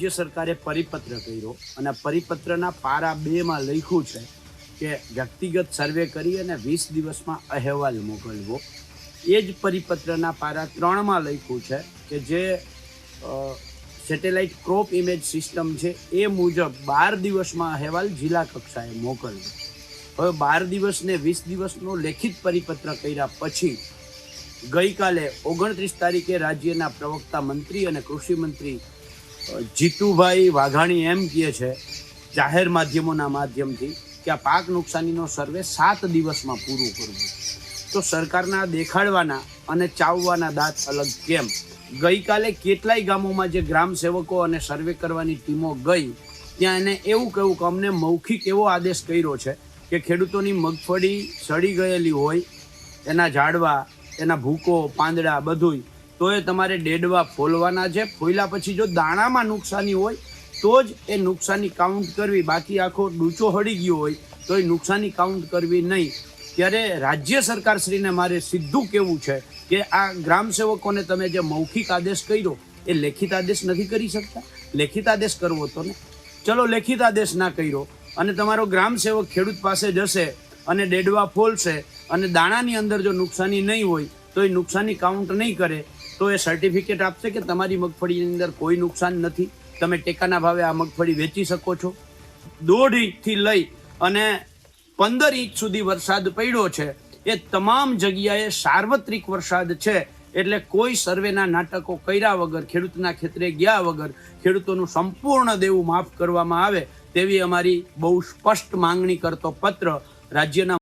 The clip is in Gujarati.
રાજ્ય સરકારે પરિપત્ર કર્યો અને પરિપત્રના પારા બેમાં લખ્યું છે કે વ્યક્તિગત સર્વે કરી અને વીસ દિવસમાં અહેવાલ મોકલવો. એ જ પરિપત્રના પારા ત્રણમાં લખ્યું છે કે જે સેટેલાઇટ ક્રોપ ઇમેજ સિસ્ટમ છે એ મુજબ બાર દિવસમાં અહેવાલ જિલ્લા કક્ષાએ મોકલવો. હવે બાર દિવસને વીસ દિવસનો લેખિત પરિપત્ર કર્યા પછી ગઈકાલે ઓગણત્રીસ તારીખે રાજ્યના પ્રવક્તા મંત્રી અને કૃષિ મંત્રી અ, જીતુભાઈ વાઘાણી એમ કહે છે, જાહેર માધ્યમોના માધ્યમથી કે આ પાક નુકસાનીનો સર્વે સાત દિવસમાં પૂરું કરવું. તો સરકારના દેખાડવાના અને ચાવવાના દાંત અલગ કેમ? ગઈકાલે કેટલાય ગામોમાં જે ગ્રામ સેવકો અને સર્વે કરવાની ટીમો ગઈ, ત્યાં એને એવું કહ્યું કે અમને મૌખિક એવો આદેશ કર્યો છે કે ખેડૂતોની મગફળી સડી ગયેલી હોય, એના ઝાડવા, એના ભૂકો, પાંદડા બધુંય તો એ તમારે ડેડવા ફોલવાના છે. ફોલ્યા પછી જો દાણામાં નુકસાની હોય, તો જ એ નુકસાની કાઉન્ટ કરવી. બાકી આખો ડૂચો હળી ગયો હોય તો એ નુકસાની કાઉન્ટ કરવી નહીં. ત્યારે રાજ્ય સરકારશ્રીને મારે સીધું કહેવું છે કે આ ગ્રામ સેવકોને તમે જે મૌખિક આદેશ કર્યો, એ લેખિત આદેશ નથી કરી શકતા? લેખિત આદેશ કરવો તો ને? ચલો લેખિત આદેશ ના કર્યો અને તમારો ગ્રામ સેવક ખેડૂત પાસે જશે અને ડેડવા ફોલશે અને દાણાની અંદર જો નુકસાની નહીં હોય તો એ નુકસાની કાઉન્ટ નહીં કરે. તો એ સર્ટિફિકેટ આપશે કે તમારી મગફળીની અંદર કોઈ નુકસાન નથી. તમે ટેકાના ભાવે આ મગફળી વેચી શકો છો. દોઢ ઇંચથી લઈ અને પંદર ઇંચ સુધી વરસાદ પડ્યો છે. એ તમામ જગ્યાએ સાર્વત્રિક વરસાદ છે. એટલે કોઈ સર્વેના નાટકો કર્યા વગર, ખેડૂતના ખેતરે ગયા વગર, ખેડૂતોનું સંપૂર્ણ દેવું માફ કરવામાં આવે, તેવી અમારી બહુ સ્પષ્ટ માંગણી કરતો પત્ર રાજ્યના